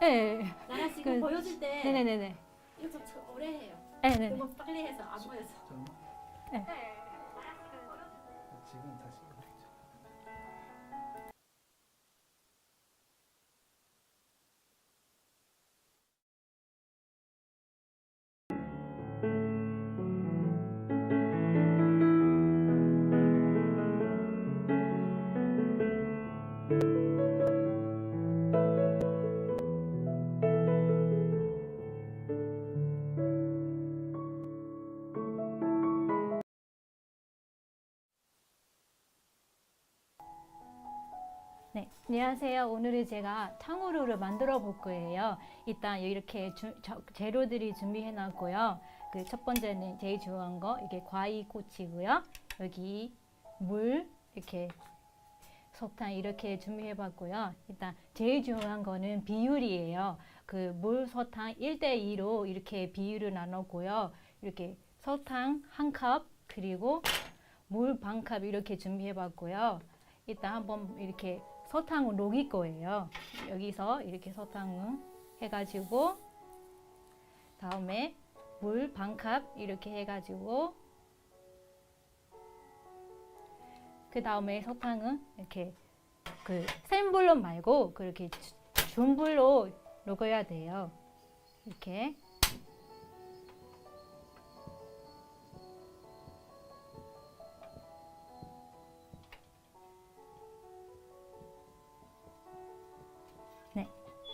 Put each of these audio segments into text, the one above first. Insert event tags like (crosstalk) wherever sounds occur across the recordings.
네. 나라 지금 그- 보여줄 때 네네네네. 이거 좀 저- 오래 해요. 네네. 너무 빨리 해서 안 보여서. 잠깐만. 지금 다시 해보자. 네, 안녕하세요. 오늘은 제가 탕후루를 만들어 볼 거예요. 일단 이렇게 주, 저- 재료들이 준비해 놨고요. 그 첫 번째는 제일 중요한 거 이게 과일 꼬치고요. 여기 물 이렇게 설탕 이렇게 준비해 봤고요. 일단 제일 중요한 거는 비율이에요. 그 물 설탕 1대 2로 이렇게 비율을 나눴고요. 이렇게 설탕 한 컵 그리고 물 반 컵 이렇게 준비해 봤고요. 일단 한번 이렇게 설탕을 녹일 거예요. 여기서 이렇게 설탕을 해가지고 다음에 물 반컵 이렇게 해가지고 그 다음에 설탕은 이렇게 그 센 불로 말고 그렇게 주- 중불로 녹여야 돼요. 이렇게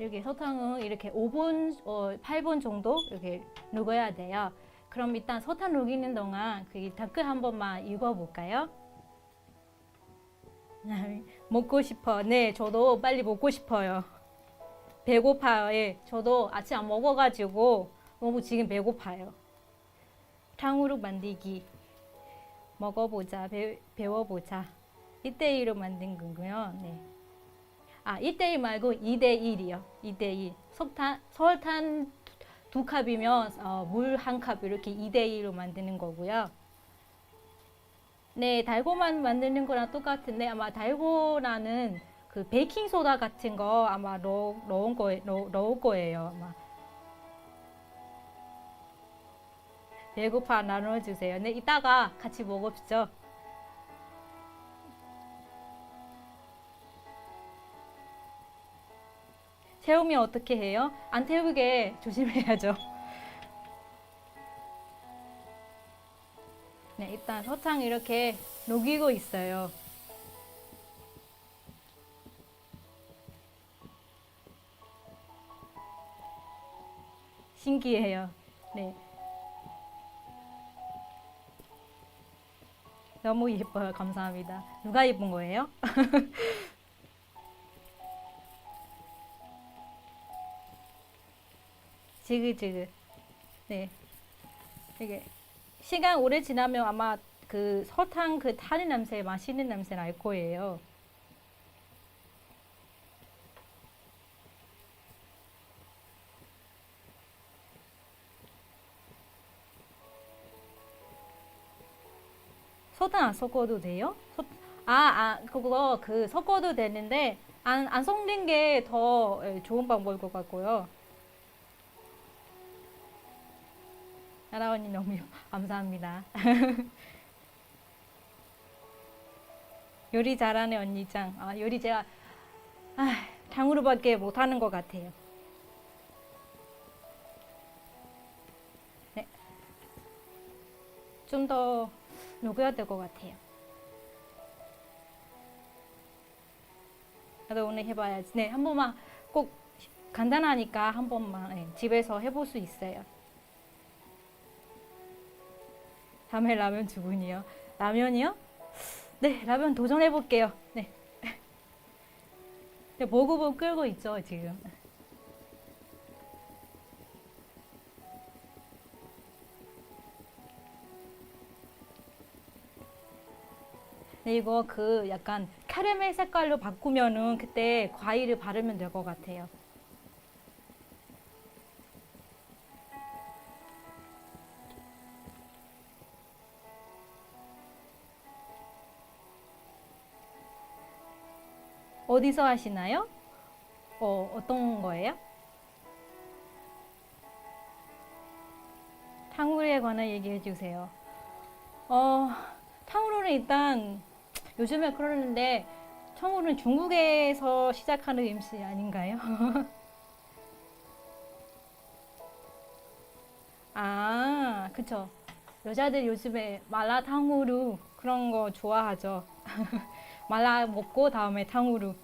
이렇게 설탕은 이렇게 5분, 어, 8분 정도 이렇게 녹여야 돼요. 그럼 일단 설탕 녹이는 동안 그 댓글 한 번만 읽어볼까요? (laughs) 먹고 싶어. 네, 저도 빨리 먹고 싶어요. 배고파요. 예, 저도 아침 안 먹어가지고 너무 지금 배고파요. 탕후루 만들기 먹어보자, 배, 배워보자. 이때1로 만든 거고요. 네. 아, 1대1 말고 2대1이요. 2대2. 설탕, 설탕 두 컵이면 어, 물한 컵 이렇게 2대2로 만드는 거고요. 네, 달고만 만드는 거랑 똑같은데 아마 달고나는 그 베이킹 소다 같은 거 아마 넣, 넣은 거 넣, 넣을 거예요. 아마. 배고파 나눠 주세요. 네, 이따가 같이 먹읍시죠. 태우면 어떻게 해요? 안 태우게 조심해야죠. (laughs) 네, 일단 설탕 이렇게 녹이고 있어요. 신기해요. 네. 너무 예뻐요. 감사합니다. 누가 예쁜 거예요? (laughs) 지그지그. 네. 이게 시간 오래 지나면 아마 그 설탕 그 타는 냄새, 맛있는 냄새 날 거예요. 설탕 안 섞어도 돼요? 설- 아, 아, 그거 그 섞어도 되는데 안, 안 섞는 게 더 좋은 방법일 것 같고요. 나라 언니 너무 감사합니다. (laughs) 요리 잘하는 언니짱. 아, 요리 제가 아, 탕후루밖에 못하는 것 같아요. 네. 좀 더 녹여야 될 것 같아요. 나도 오늘 해봐야지. 네, 한 번만 꼭 간단하니까 한 번만 네, 집에서 해볼 수 있어요. 다음에 라면 두 분이요. 라면이요? 네, 라면 도전해 볼게요. 네. 네, 보고보 끓고 있죠, 지금. 네, 이거 그 약간 캐러멜 색깔로 바꾸면은 그때 과일을 바르면 될 것 같아요. 어디서 하시나요? 어, 어떤 거예요? 탕후루에 관한 얘기해 주세요. 어, 탕후루는 일단 요즘에 그러는데 탕후루는 중국에서 시작하는 음식 아닌가요? (laughs) 아, 그쵸. 여자들 요즘에 말라 탕후루 그런 거 좋아하죠. (laughs) 말라 먹고 다음에 탕후루.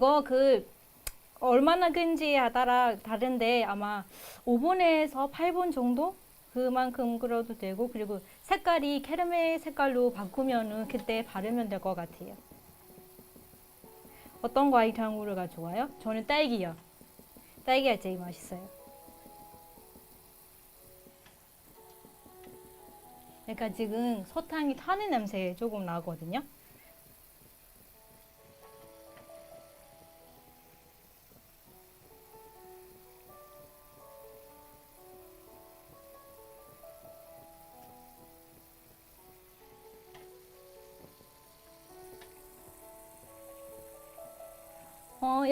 이거 그 얼마나 끈지에 따라 다른데 아마 5분에서 8분 정도 그만큼 끓여도 되고 그리고 색깔이 캐러멜 색깔로 바꾸면은 그때 바르면 될 것 같아요. 어떤 과일 탕후루가 좋아요? 저는 딸기요. 딸기가 제일 맛있어요. 그러니까 지금 설탕이 타는 냄새 조금 나거든요.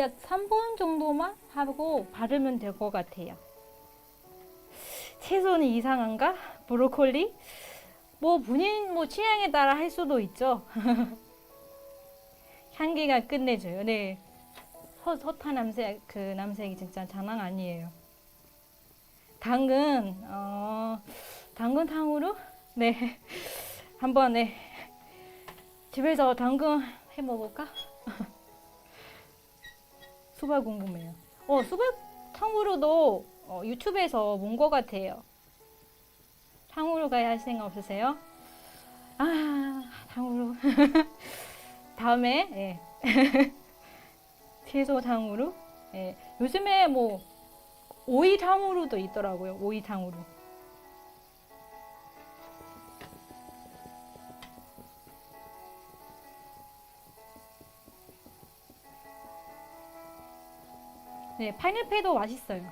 약 3분 정도만 하고 바르면 될 것 같아요. 채소는 이상한가? 브로콜리? 뭐 본인 뭐 취향에 따라 할 수도 있죠. (laughs) 향기가 끝내줘요. 네. 서, 서탄 남색 그 남색이 진짜 장난 아니에요. 당근 어 당근 탕후루? 네. (laughs) 한번 네. 집에서 당근 해 먹을까? 수박 궁금해요. 어, 수박 탕후루도 어, 유튜브에서 본 것 같아요. 탕후루 가야 할 생각 없으세요? 아, 탕후루. (laughs) 다음에, 예. (laughs) 채소 탕후루. 예. 요즘에 뭐, 오이 탕후루도 있더라고요. 오이 탕후루. 네, 파인애플도 맛있어요.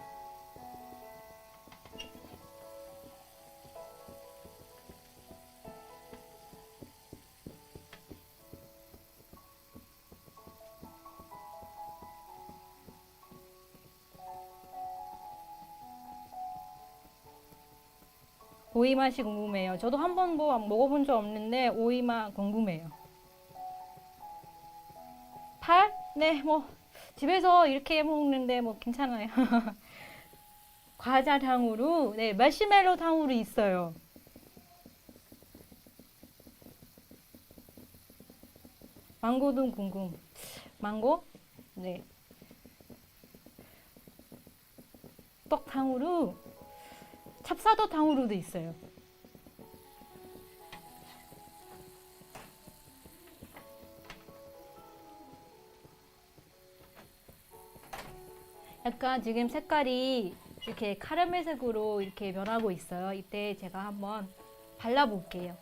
오이 맛이 궁금해요. 저도 한 번도 먹어본 적 없는데 오이 맛 궁금해요. 팔? 네, 뭐 집에서 이렇게 먹는데 뭐 괜찮아요. (laughs) 과자 탕후루, 네, 마시멜로 탕후루 있어요. 망고도 궁금. 망고? 네. 떡 탕후루, 찹쌀떡 탕후루도 있어요. 약간 지금 색깔이 이렇게 카라멜색으로 이렇게 변하고 있어요. 이때 제가 한번 발라볼게요.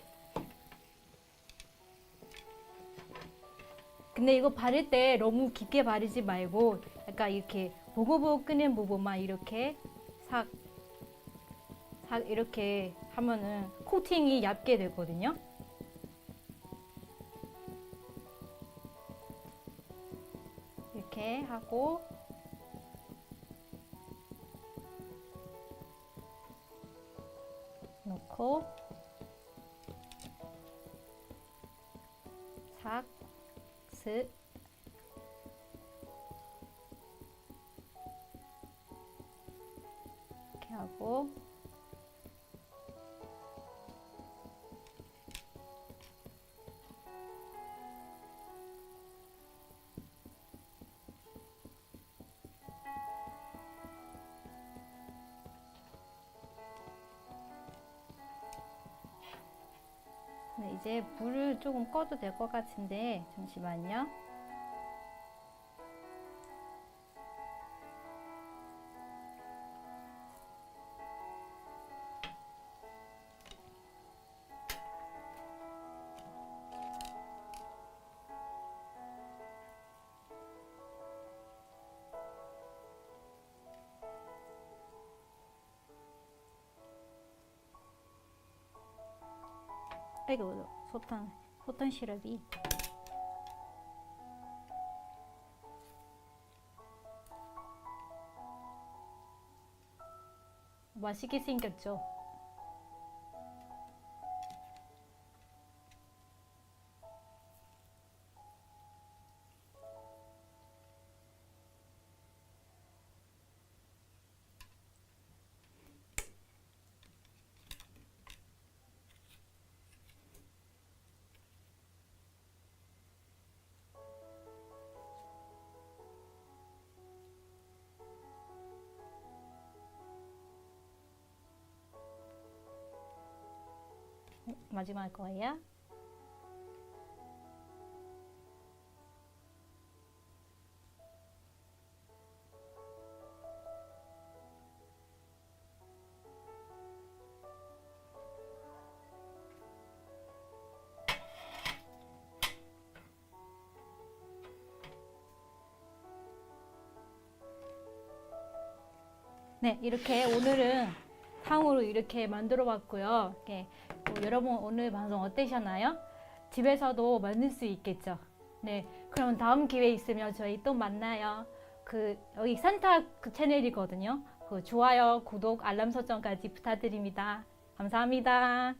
근데 이거 바를 때 너무 깊게 바르지 말고 약간 이렇게 보고보고 끄는 부분만 이렇게 싹, 싹 이렇게 하면은 코팅이 얇게 되거든요. 이렇게 하고 と 이제 불을 조금 꺼도 될 것 같은데 잠시만요. 아이고 소탄 소탄 시럽이 맛있게 생겼죠? 마지막 거예요. 네, 이렇게 오늘은 탕후루 이렇게 만들어 봤고요. 이렇게 뭐 여러분 오늘 방송 어떠셨나요? 집에서도 만들 수 있겠죠. 네, 그럼 다음 기회 있으면 저희 또 만나요. 그 여기 산타 그 채널이거든요. 그 좋아요, 구독, 알람 설정까지 부탁드립니다. 감사합니다.